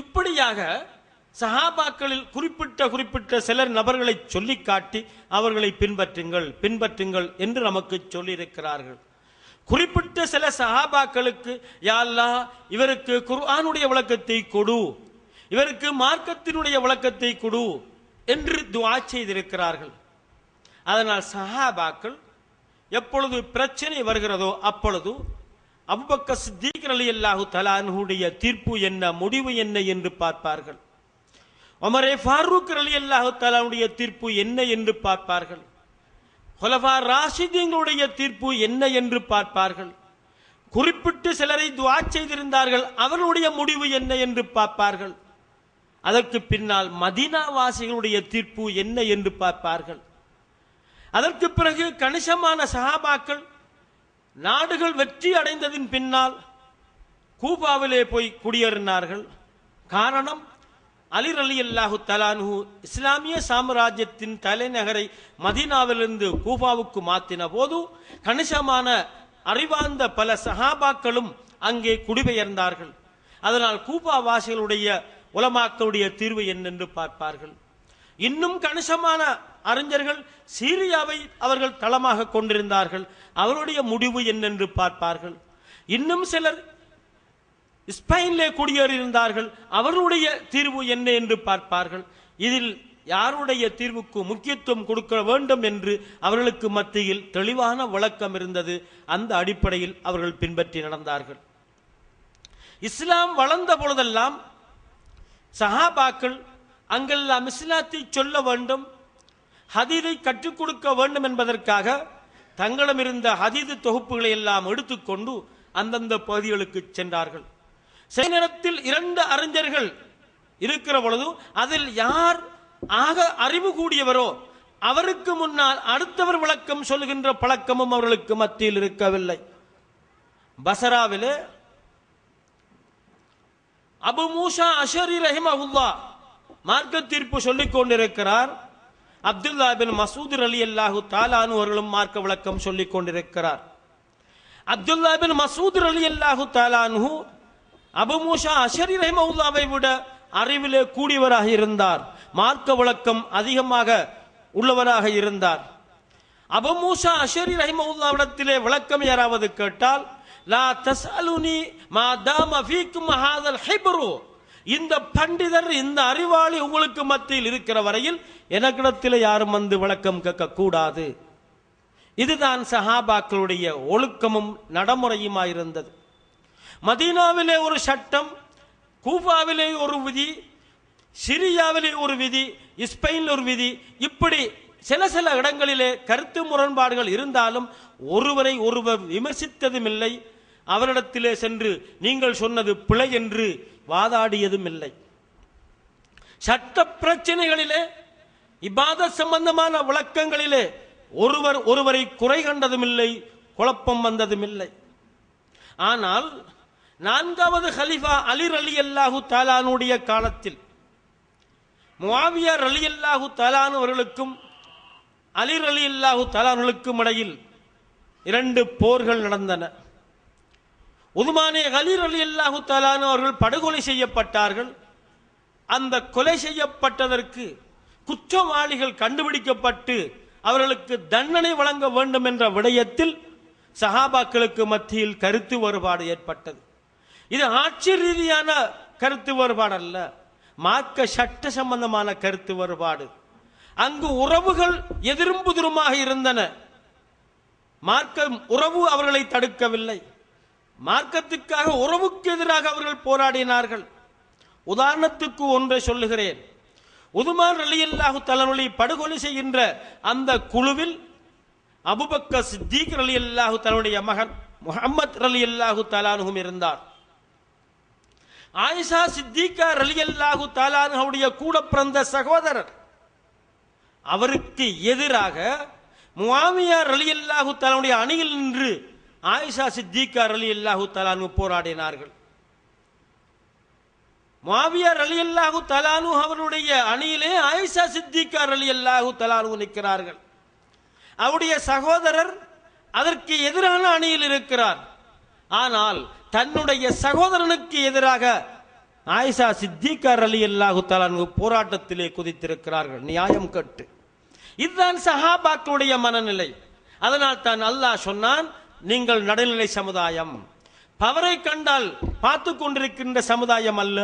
இப்படியாக சஹாபாக்களில் குறிப்பிட்ட குறிப்பிட்ட சிலர் நபர்களை சொல்லி காட்டி அவர்களை பின்பற்றுங்கள் பின்பற்றுங்கள் என்று நமக்கு சொல்லியிருக்கிறார்கள். குறிப்பிட்ட சில சஹாபாக்களுக்கு யாழ்லா இவருக்கு குர்ஆனுடைய விளக்கத்தை கொடு. இவருக்கு மார்க்கத்தினுடைய விளக்கத்தை கொடு. என்று துவா செய்திருக்கிறார்கள். அதனால் சஹாபாக்கள் எப்பொழுது பிரச்சனை வருகிறதோ அப்பொழுது அபுபக்க சித்திக் அலி அல்லாஹு தலானுடைய தீர்ப்பு என்ன முடிவு என்ன என்று பார்ப்பார்கள். அமரே ஃபாரூக் அலி அல்லாஹு தலானுடைய தீர்ப்பு என்ன என்று பார்ப்பார்கள். ஹுலஃபா ராஷிதீங்களுடைய தீர்ப்பு என்ன என்று பார்ப்பார்கள். குறிப்பிட்டு சிலரை துவா செய்திருந்தார்கள் அவர்களுடைய முடிவு என்ன என்று பார்ப்பார்கள். அதற்கு பின்னால் மதீனா வாசிகளுடைய தீர்ப்பு என்ன என்று பார்ப்பார்கள். அதற்கு பிறகு கணிசமான சஹாபாக்கள் நாடுகள் வெற்றி அடைந்ததின் பின்னால் கூபாவிலே போய் குடியேறினார்கள். காரணம் அலி அலி அல்லாஹு தலானு இஸ்லாமிய சாம்ராஜ்யத்தின் தலைநகரை மதீனாவிலிருந்து கூபாவுக்கு மாற்றின போது கணிசமான அறிவார்ந்த பல சஹாபாக்களும் அங்கே குடிபெயர்ந்தார்கள். அதனால் கூபா வாசிகளுடைய உலமாக்களுடைய தீர்வு என்னென்று பார்ப்பார்கள். இன்னும் கணிசமான அறிஞர்கள் சீரியாவை அவர்கள் தளமாக கொண்டிருந்தார்கள். அவருடைய முடிவு என்னென்று பார்ப்பார்கள். இன்னும் சிலர் ஸ்பெயினிலே குடியேறியிருந்தார்கள். அவருடைய தீர்வு என்ன என்று பார்ப்பார்கள். இதில் யாருடைய தீர்வுக்கு முக்கியத்துவம் கொடுக்க வேண்டும் என்று அவர்களுக்கு மத்தியில் தெளிவான விளக்கம் இருந்தது. அந்த அடிப்படையில் அவர்கள் பின்பற்றி நடந்தார்கள். இஸ்லாம் வளர்ந்த பொழுதெல்லாம் சஹாபாக்கள் அங்கெல்லாம் மிஸ்லாத்தை சொல்ல வேண்டும் ஹதீதை கற்றுக் கொடுக்க வேண்டும் என்பதற்காக தங்களிடம் இருந்த ஹதீது தொகுப்புகளை எல்லாம் எடுத்துக்கொண்டு அந்தந்த பகுதிகளுக்கு சென்றார்கள். சில நேரத்தில் இரண்டு அறிஞர்கள் இருக்கிற பொழுது அதில் யார் ஆக அறிவு கூடியவரோ அவருக்கு முன்னால் அடுத்தவர் விளக்கம் சொல்கின்ற பழக்கமும் அவர்களுக்கு மத்தியில் இருக்கவில்லை. பசராவிலே அபு மூசா அஷரி ரஹிமஹுல்லா மார்க்க தீர்ப்பு சொல்லிக் கொண்டிருக்கிறார். அப்துல்லா பின் மசூத் அலி அல்லாஹு தாலானு அவர்களும் மார்க்க விளக்கம் சொல்லிக் கொண்டிருக்கிறார். அப்துல்லா பின் மசூத் அலி அல்லாஹு தாலானு அபுமூஷா அஷரி ரஹிமவுல்லாவை விட அறிவிலே கூடியவராக இருந்தார். மார்க்க விளக்கம் அதிகமாக உள்ளவராக இருந்தார். அபு மூசா அஷரி ரஹிமஹுல்லாவிடத்திலே விளக்கம் யாராவது கேட்டால் லா தஸ்அலுனி மா தாம ஃபீக்கும் ஹாதல் ஹிப்ரு. இந்த பண்டிதர் இந்த அறிவாளி உங்களுக்கு மத்தியில் இருக்கிற வரையில் எனக்கிடத்தில் யாரும் வந்து விளக்கம் கேட்க கூடாது இதுதான் சஹாபாக்களுடைய ஒழுக்கமும் நடைமுறையுமாயிருந்தது. மதீனாவிலே ஒரு சட்டம் கூஃபாவிலே ஒரு விதி சிரியாவிலே ஒரு விதி ஸ்பெயினில் ஒரு விதி இப்படி சில சில இடங்களிலே கருத்து முரண்பாடுகள் இருந்தாலும் ஒருவரை ஒருவர் விமர்சித்ததும் இல்லை அவரிடத்திலே சென்று நீங்கள் சொன்னது பிழை என்று வாதாடியதும் இல்லை சட்ட பிரச்சனைகளிலே இபாத சம்பந்தமான விளக்கங்களிலே ஒருவர் ஒருவரை குறை கண்டதும் இல்லை குழப்பம் வந்ததும் இல்லை ஆனால் நான்காவது ஹலிஃபா அலிர் அலி அல்லாஹு தாலானுடைய காலத்தில் முவாவியார் அலி அல்லாஹு தாலானவர்களுக்கும் அலிர் அலி அல்லாஹு தாலானுக்கும் இடையில் இரண்டு போர்கள் நடந்தன. உதுமானே ஹலீர் அலி அல்லாஹு தாலானு அவர்கள் படுகொலை செய்யப்பட்டார்கள். அந்த கொலை செய்யப்பட்டதற்கு குற்றவாளிகள் கண்டுபிடிக்கப்பட்டு அவர்களுக்கு தண்டனை வழங்க வேண்டும் என்ற விடயத்தில் சஹாபாக்களுக்கு மத்தியில் கருத்து வேறுபாடு ஏற்பட்டது. இது ஆட்சி ரீதியான கருத்து வேறுபாடு அல்ல. மார்க்க சட்ட சம்பந்தமான கருத்து வேறுபாடு. அங்கு உறவுகள் எதிரும் புதிருமாக இருந்தன. மார்க்க உறவு அவர்களை தடுக்கவில்லை. மார்க்கத்துக்காக உறவுக்கு எதிராக அவர்கள் போராடினார்கள். உதாரணத்துக்கு ஒன்றை சொல்லுகிறேன். உதுமான் அலி அல்லாஹு தலைவலி படுகொலை செய்கின்ற அந்த குழுவில் அபுபக்க சித்தீக் அலி அல்லாஹு தலைவனுடைய மகன் முகமது அலி அல்லாஹு தலானுகும் இருந்தார். ஆயிஷா சித்திகா அலி அல்லாஹு தாலானுடைய கூட பிறந்த சகோதரர். அவருக்கு எதிராக முவாமியார் அலி அல்லாஹு தலானுடைய அணியில் நின்று ஆயிஷா சித்திகா அலி அல்லாஹு தலானு போராடினார்கள். மாவியார் அலி அல்லாஹு தலானு அவருடைய அணியிலே ஆயிஷா சித்திகார் அலி அல்லாஹு தலானு நிற்கிறார்கள். அவருடைய சகோதரர் அதற்கு எதிரான அணியில் இருக்கிறார். ஆனால் தன்னுடைய சகோதரனுக்கு எதிராக ஆயிஷா சித்திகார் அலி அல்லாஹு தலானு போராட்டத்திலே குதித்திருக்கிறார்கள். நியாயம் கட்டு. இதுதான் சஹாபாக்களுடைய மனநிலை. அதனால் தான் அல்லாஹ் சொன்னான் நீங்கள் நடுநிலை சமுதாயம். பவரை கண்டால் பார்த்து கொண்டிருக்கின்ற சமுதாயம் அல்ல.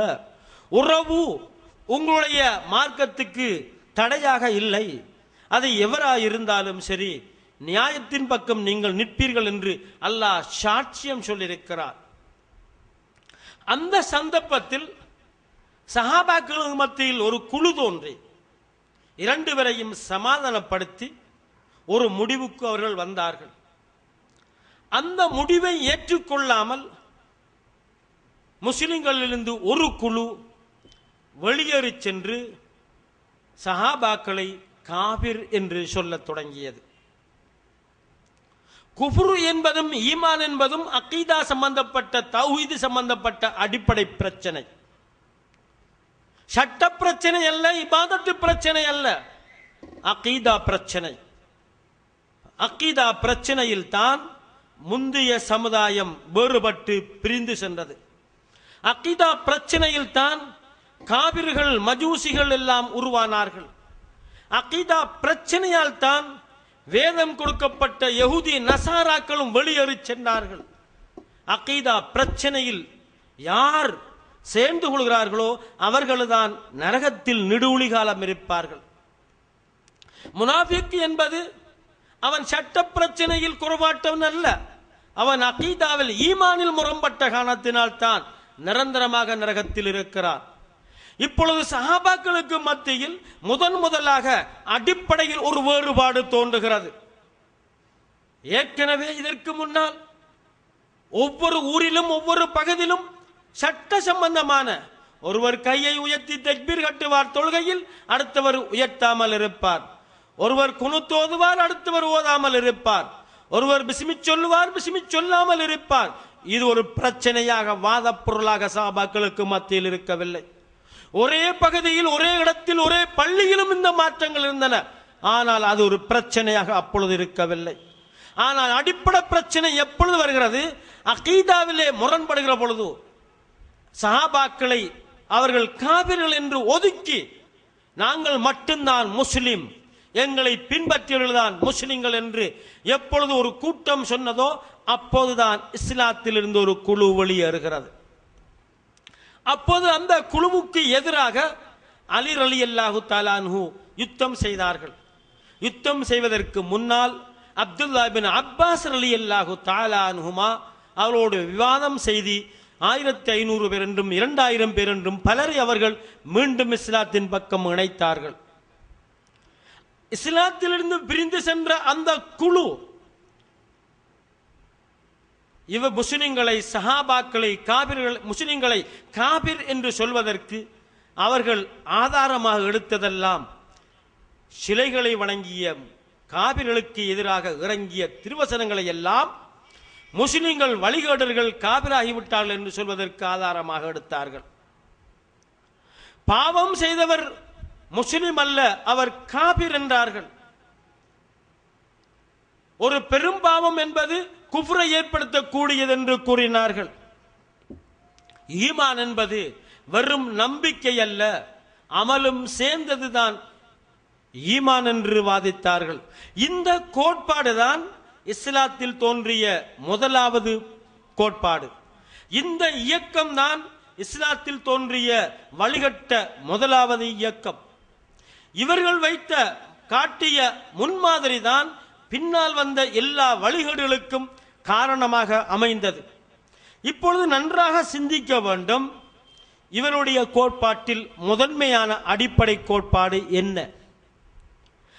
உறவு உங்களுடைய மார்க்கத்துக்கு தடையாக இல்லை. அது எவராக இருந்தாலும் சரி நியாயத்தின் பக்கம் நீங்கள் நிற்பீர்கள் என்று அல்லாஹ் சாட்சியம் சொல்லியிருக்கிறார். அந்த சந்தர்ப்பத்தில் சஹாபாக்களுக்கு மத்தியில் ஒரு குழு தோன்றி இரண்டு பேரையும் சமாதானப்படுத்தி ஒரு முடிவுக்கு அவர்கள் வந்தார்கள். அந்த முடிவை ஏற்றுக்கொள்ளாமல் முஸ்லிம்களிலிருந்து ஒரு குழு வெளியேறி சென்று சஹாபாக்களை காபிர் என்று சொல்லத் தொடங்கியது. குஃபுரு என்பதும் ஈமான் என்பதும் அக்கீதா சம்பந்தப்பட்ட தௌஹீது சம்பந்தப்பட்ட அடிப்படை பிரச்சனை. சட்ட பிரச்சனை அல்ல இபாதத்து பிரச்சனை அல்ல அக்கீதா பிரச்சனை. அக்கீதா பிரச்சனையில் தான் முந்தைய சமுதாயம் வேறுபட்டு பிரிந்து சென்றது. அக்கீதா பிரச்சனையில் தான் காவிர்கள் மஜூசிகள் எல்லாம் உருவானார்கள். அக்கீதா பிரச்சனையால் தான் வேதம் கொடுக்கப்பட்ட யகுதி நசாராக்களும் வெளியேறி சென்றார்கள். அகீதா பிரச்சனையில் யார் சேர்ந்து கொள்கிறார்களோ அவர்கள்தான் நரகத்தில் நெடுவுளி காலம் இருப்பார்கள். முனாஃபிக் என்பது அவன் சட்ட பிரச்சனையில் குறைபாட்டவன் அல்ல. அவன் அகீதாவில் ஈமானில் முரம்பட்ட காரணத்தினால் தான் நிரந்தரமாக நரகத்தில் இருக்கிறார் இப்பொழுது சஹாபாக்களுக்கு மத்தியில் முதன் முதலாக அடிப்படையில் ஒரு வேறுபாடு தோன்றுகிறது. ஏற்கனவே இதற்கு முன்னால் ஒவ்வொரு ஊரிலும் ஒவ்வொரு பகுதியிலும் சட்ட சம்பந்தமான ஒருவர் கையை உயர்த்தி தக்பீர் கட்டுவார் தொழுகையில் அடுத்தவர் உயர்த்தாமல் இருப்பார். ஒருவர் குணுத்தோதுவார் அடுத்தவர் ஓதாமல் இருப்பார். ஒருவர் பிஸ்மி சொல்லுவார் பிஸ்மி சொல்லாமல் இருப்பார். இது ஒரு பிரச்சனையாக வாத பொருளாக சாபாக்களுக்கு மத்தியில் இருக்கவில்லை. ஒரே பகுதியில் ஒரே இடத்தில் ஒரே பள்ளியிலும் இந்த மாற்றங்கள் இருந்தன. ஆனால் அது ஒரு பிரச்சனையாக அப்பொழுது இருக்கவில்லை. ஆனால் அடிப்படை பிரச்சனை எப்பொழுது வருகிறது? அகீதாவிலே முரண்படுகிற பொழுது. சஹாபாக்களை அவர்கள் காவிர்கள் என்று ஒதுக்கி நாங்கள் மட்டும்தான் முஸ்லிம். எங்களை பின்பற்றியவர்கள்தான் முஸ்லிம்கள் என்று எப்பொழுது ஒரு கூட்டம் சொன்னதோ அப்போதுதான் இஸ்லாத்தில் இருந்து ஒரு குழு வெளியேறுகிறது அப்போது அந்த குழுவுக்கு எதிராக அலி அலி அல்லாஹு தாலான்ஹு யுத்தம் செய்தார்கள். யுத்தம் செய்வதற்கு முன்னால் அப்துல்லா பின் அப்பாஸ் அலி அல்லாஹு தாலான்ஹுமா அவரோடு விவாதம் செய்து ஆயிரத்தி ஐநூறு பேர் என்றும் இரண்டாயிரம் பேர் என்றும் பலரை அவர்கள் மீண்டும் இஸ்லாத்தின் பக்கம் இணைத்தார்கள். இஸ்லாத்திலிருந்து பிரிந்து சென்ற அந்த குழு இவ முஸ்லிம்களை சஹாபாக்களை காபிர்கள் முஸ்லிம்களை காபிர் என்று சொல்வதற்கு அவர்கள் ஆதாரமாக எடுத்ததெல்லாம் சிலைகளை வணங்கிய காபிர்களுக்கு எதிராக இறங்கிய திருவசனங்களை எல்லாம் முஸ்லிம்கள் வழிகேடர்கள் காபிராகிவிட்டார்கள் என்று சொல்வதற்கு ஆதாரமாக எடுத்தார்கள். பாவம் செய்தவர் முஸ்லிம் அல்ல அவர் காபிர் என்றார்கள். ஒரு பெரும்பாவம் என்பது குஃப்ரை ஏற்படுத்தக்கூடியது என்று கூறினார்கள். ஈமான் என்பது வெறும் நம்பிக்கை அல்ல அமலும் சேர்ந்ததுதான் ஈமான் என்று வாதித்தார்கள். இந்த கோட்பாடுதான் இஸ்லாத்தில் தோன்றிய முதலாவது கோட்பாடு. இந்த இயக்கம் தான் இஸ்லாத்தில் தோன்றிய வழிகட்ட முதலாவது இயக்கம். இவர்கள் வைத்த காட்டிய முன்மாதிரி தான் பின்னால் வந்த எல்லா வழிகேடுகளுக்கும் காரணமாக அமைந்தது. இப்பொழுது நன்றாக சிந்திக்க வேண்டும் இவருடைய கோட்பாட்டில் முதன்மையான அடிப்படை கோட்பாடு என்ன?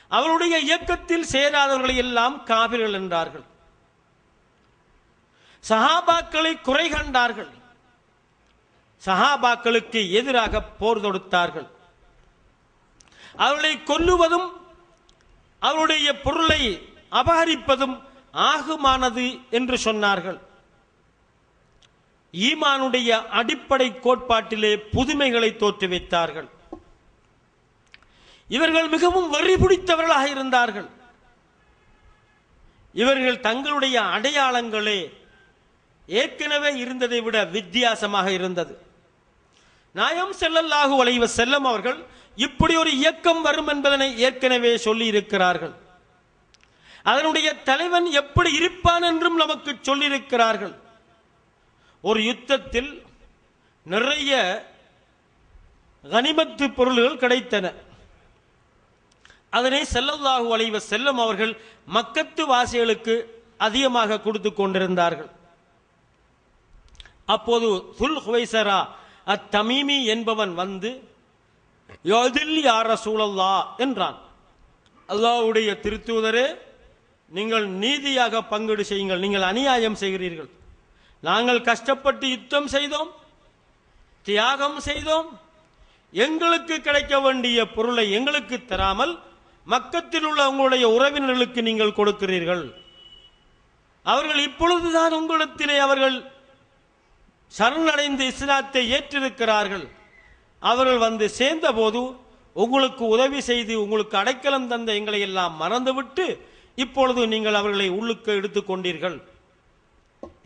அவருடைய இயக்கத்தில் சேராதவர்களை எல்லாம் காவிர்கள் என்றார்கள். சஹாபாக்களை குறை கண்டார்கள். சஹாபாக்களுக்கு எதிராக போர் தொடுத்தார்கள். அவர்களை கொல்லுவதும் அவருடைய பொருளை அபகரிப்பதும் ஆகுமானது என்று சொன்னார்கள். ஈமானுடைய அடிப்படை கோட்பாட்டிலே புதுமைகளை தோற்றுவித்தார்கள் இவர்கள் மிகவும் வெறி பிடித்தவர்களாக இருந்தார்கள். இவர்கள் தங்களுடைய அடையாளங்களே ஏற்கனவே இருந்ததை விட வித்தியாசமாக இருந்தது. நாயம் செல்லல்லாஹு வளைவ செல்லம் அவர்கள் இப்படி ஒரு இயக்கம் வரும் என்பதனை ஏற்கனவே சொல்லி இருக்கிறார்கள் அதனுடைய தலைவன் எப்படி இருப்பான் என்றும் நமக்கு சொல்லியிருக்கிறார்கள். ஒரு யுத்தத்தில் நிறைய கனிமத்து பொருள்கள் கிடைத்தன. அதனை செல்லல்லாஹு அலைவ செல்லும் அவர்கள் மக்கத்து வாசிகளுக்கு அதிகமாக கொடுத்து கொண்டிருந்தார்கள். அப்போது சுல் ஹுவைசரா அத்தமீமி என்பவன் வந்து யோதில் யார சூழல்லா என்றான். அல்லாவுடைய திருத்தூதரே நீங்கள் நீதியாக பங்கீடு செய்யுங்கள். நீங்கள் அநியாயம் செய்கிறீர்கள். நாங்கள் கஷ்டப்பட்டு யுத்தம் செய்தோம் தியாகம் செய்தோம். எங்களுக்கு கிடைக்க வேண்டிய பொருளை எங்களுக்கு தராமல் மக்கத்தில் உள்ள உங்களுடைய உறவினர்களுக்கு நீங்கள் கொடுக்கிறீர்கள். அவர்கள் இப்பொழுதுதான் உங்களிடத்திலே அவர்கள் சரணடைந்து இஸ்லாத்தை ஏற்றிருக்கிறார்கள். அவர்கள் வந்து சேர்ந்தபோது உங்களுக்கு உதவி செய்து உங்களுக்கு அடைக்கலம் தந்த எங்களை எல்லாம் மறந்துவிட்டு இப்பொழுது நீங்கள் அவர்களை உள்ளுக்கு எடுத்துக்கொண்டீர்கள்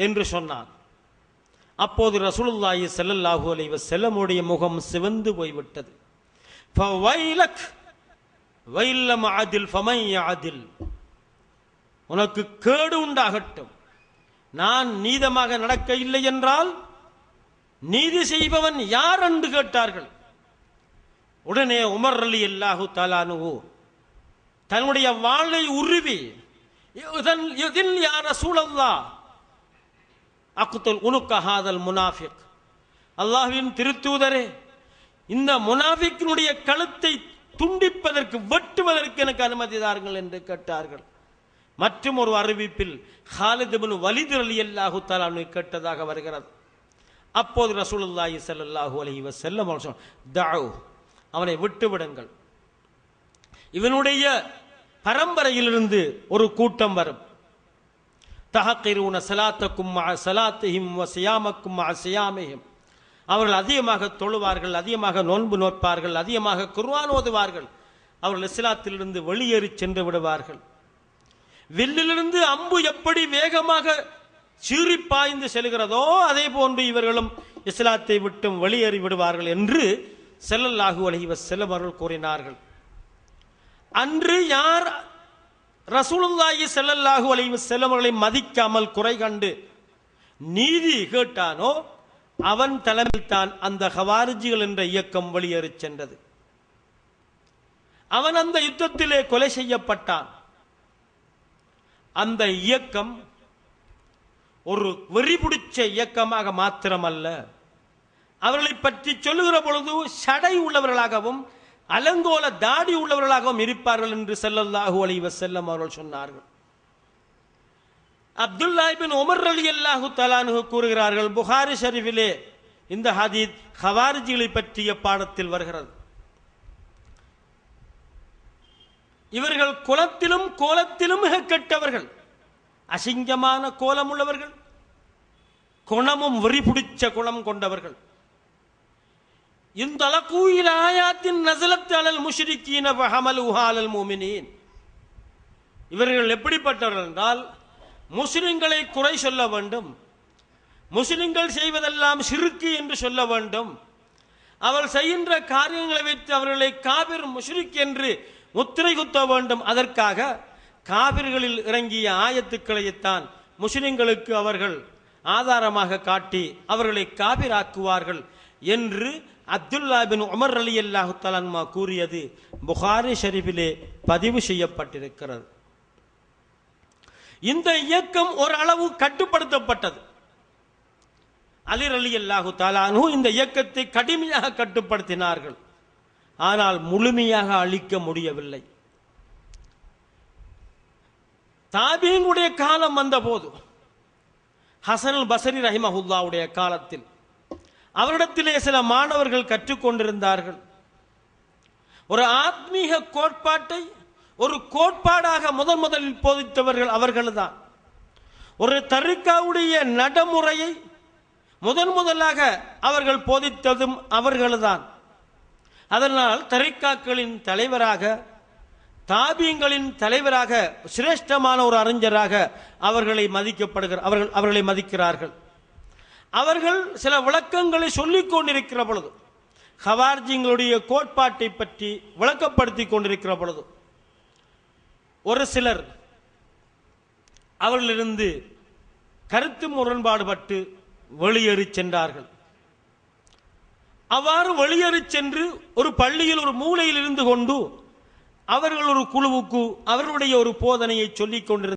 என்று சொன்னார். அப்போது ரசூலுல்லாஹி ஸல்லல்லாஹு அலைஹி வஸல்லமுடைய முகம் சிவந்து போய்விட்டது. ஃபவைலக் வைல்லம் அதில் ஃபமை அதில் உனக்கு கேடு உண்டாகட்டும். நான் நீதமாக நடக்க இல்லை என்றால் நீதி செய்பவன் யார் என்று கேட்டார்கள். உடனே உமர் அலி அல்லாஹு தாலானு தன்னுடைய வாளை உருவி இதன் சூழல்லா அக்குத்தல் உனுக்கஹாதல் முனாஃபிக். அல்லாஹுவின் திருத்தூதரே இந்த முனாஃபிக்கினுடைய கழுத்தை துண்டிப்பதற்கு வெட்டுவதற்கு எனக்கு அனுமதி தாருங்கள் என்று கேட்டார்கள். மற்றும் ஒரு அறிவிப்பில் ஹாலித் வலிது அலி அல்லாஹு தஆலா கேட்டதாக வருகிறது. அப்போது ரசூலுல்லாஹி ஸல்லல்லாஹு அலைஹி வஸல்லம் அவர்கள் சொன்னார், "தஅு அவனை விட்டு விடுங்கள் இவனுடைய பரம்பரையிலிருந்து ஒரு கூட்டம் வரும். தஹக்கிரூன சலாத்தக்கும் சலாத்தையும் சியாமக்கும் சியாமையும் அவர்கள் அதிகமாக தொழுவார்கள் அதிகமாக நோன்பு நோற்பார்கள் அதிகமாக குர்வான் ஓதுவார்கள். அவர்கள் இஸ்லாத்திலிருந்து வெளியேறி சென்று விடுவார்கள். வில்லிலிருந்து அம்பு எப்படி வேகமாக சீறி பாய்ந்து செல்கிறதோ அதே போன்று இவர்களும் இஸ்லாத்தை விட்டும் வெளியேறி விடுவார்கள் என்று செல்லல்லாஹு அலைஹி வஸல்லம் அவர்கள் கூறினார்கள். அன்று யார் ரசூலுல்லாஹி செல்லல்லாஹு அலைஹி வஸல்லம் அவர்களை மதிக்காமல் குறை கண்டு நீதி கேட்டானோ அவன் தலைமையில் தான் அந்த ஹவாரிஜிகள் என்ற இயக்கம் வெளியேறி சென்றது. அவன் அந்த யுத்தத்திலே கொலை செய்யப்பட்டான். அந்த இயக்கம் ஒரு வெறி பிடிச்ச இயக்கமாக மாத்திரமல்ல. அவர்களை பற்றி சொல்லுகிற பொழுது சடை உள்ளவர்களாகவும் அலங்கோல தாடி உள்ளவர்களாகவும் இருப்பார்கள் என்று ஸல்லல்லாஹு அலைஹி வஸல்லம் அவர்கள் சொன்னார்கள். அப்துல்லாஹிபின் உமர் அலி அல்லாஹு தலானு கூறுகிறார்கள் புகாரி ஷரீஃபிலே இந்த ஹதீத் ஹவாரிஜிகளை பற்றிய பாடத்தில் வருகிறது. இவர்கள் குலத்திலும் கோலத்திலும் மிக கெட்டவர்கள். அசிங்கமான கோலம் உள்ளவர்கள் குணமும் வெறி பிடிச்ச குணம் கொண்டவர்கள். இந்த அலக்கூயில் ஆயாத்தின் நசலத் அலல் முஷ்ரிக்கீன வஹமல் உஹாலல் மூமினீன். இவர்கள் எப்படிப்பட்டவர்கள் என்றால் முஸ்லிம்களை குறை சொல்ல வேண்டும். முஸ்லிம்கள் செய்வதெல்லாம் சிறுக்கு என்று சொல்ல வேண்டும். அவள் செய்கின்ற காரியங்களை வைத்து அவர்களை காவிர் முஷ்ரிக் என்று முத்திரை குத்த வேண்டும். அதற்காக காவிர்களில் இறங்கிய ஆயத்துக்களைத்தான் முஸ்லிம்களுக்கு அவர்கள் ஆதாரமாக காட்டி அவர்களை காபிராக்குவார்கள் என்று அப்துல்லா பின் உமர் அலி அல்லாஹு தலான்மா கூறியது புகாரி ஷரீஃபிலே பதிவு செய்யப்பட்டிருக்கிறது. இந்த இயக்கம் ஓரளவு கட்டுப்படுத்தப்பட்டது. அலிர் அலி அல்லாஹு தாலானு இந்த இயக்கத்தை கடுமையாக கட்டுப்படுத்தினார்கள். ஆனால் முழுமையாக அழிக்க முடியவில்லை. தாபீனுடைய காலம் வந்தபோது ஹசன் பசரி ரஹிமஹுல்லாவுடைய காலத்தில் அவரிடத்திலே சில மாணவர்கள் கற்றுக்கொண்டிருந்தார்கள். ஒரு ஆத்மீக கோட்பாட்டை ஒரு கோட்பாடாக முதன் முதலில் போதித்தவர்கள் அவர்கள்தான். ஒரு தரிக்காவுடைய நடைமுறையை முதன் முதலாக அவர்கள் போதித்ததும் அவர்கள்தான். அதனால் தரிக்காக்களின் தலைவராக தாபியங்களின் தலைவராக சிரேஷ்டமான ஒரு அறிஞராக அவர்களை மதிக்கப்படுகிற அவர்கள் அவர்களை மதிக்கிறார்கள். அவர்கள் சில விளக்கங்களை சொல்லிக் கொண்டிருக்கிற பொழுது ஹவார்ஜிங்களுடைய கோட்பாட்டை பற்றி விளக்கப்படுத்தி கொண்டிருக்கிற பொழுது ஒரு சிலர் அவர்களிருந்து கருத்து முரண்பாடுபட்டு வெளியேறி சென்றார்கள். அவ்வாறு வெளியேறி சென்று ஒரு பள்ளியில் ஒரு மூலையில் இருந்து கொண்டு அவர்கள் ஒரு குழுவுக்கு அவர்களுடைய ஒரு போதனையை சொல்லிக் கொண்டிருந்தார்